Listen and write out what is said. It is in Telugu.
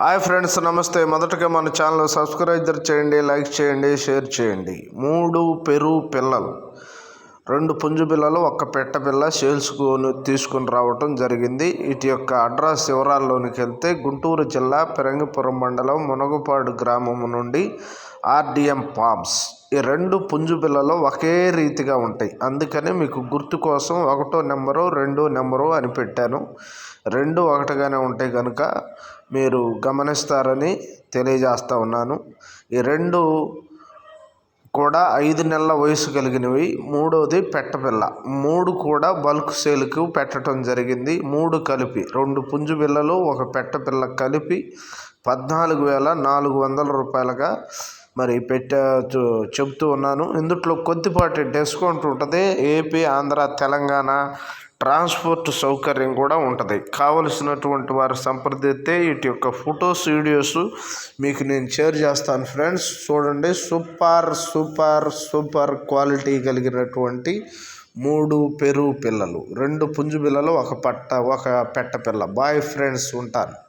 హాయ్ ఫ్రెండ్స్ నమస్తే. మొదటగా మన ఛానల్ సబ్స్క్రైబ్ చేయండి లైక్ చేయండి షేర్ చేయండి. మూడు పెరు పిల్లలు. రెండు పుంజు పిల్లలు ఒక పెట్ట పిల్ల సేల్స్కు తీసుకుని రావటం జరిగింది. ఇటు యొక్క అడ్రస్ వివరాల్లోనికి వెళ్తే గుంటూరు జిల్లా పెరంగిపురం మండలం మునగపాడు గ్రామం నుండి ఆర్డిఎం పామ్స్ ఈ రెండు పుంజు పిల్లలు ఒకే రీతిగా ఉంటాయి. అందుకని మీకు గుర్తు కోసం ఒకటో నెంబరు రెండో నెంబరు అని పెట్టాను. రెండు ఒకటిగానే ఉంటాయి కనుక మీరు గమనిస్తారని తెలియజేస్తా ఉన్నాను. ఈ రెండు కూడా ఐదు నెలల వయసు కలిగినవి. మూడోది పెట్టపిల్ల. మూడు కూడా బల్క్ సేల్కి పెట్టడం జరిగింది. మూడు కలిపి రెండు పుంజు పిల్లలు ఒక పెట్టపిల్ల కలిపి పద్నాలుగు వేల నాలుగు వందల రూపాయలుగా మరి పెట్ట చెబుతూ ఉన్నాను. ఇందుట్లో కొద్దిపాటి డిస్కౌంట్ ఉంటుంది. ఏపీ ఆంధ్ర తెలంగాణ ట్రాన్స్పోర్ట్ సౌకర్యం కూడా ఉంటుంది. కావలసినటువంటి వారు సంప్రదిస్తే వీటి యొక్క ఫొటోస్ వీడియోస్ మీకు నేను షేర్ చేస్తాను ఫ్రెండ్స్. చూడండి సూపర్ సూపర్ సూపర్ క్వాలిటీ కలిగినటువంటి మూడు పెరుగు పిల్లలు. రెండు పుంజు పిల్లలు ఒక పట్ట ఒక పెట్ట పిల్ల. బాయ్ ఫ్రెండ్స్ ఉంటాను.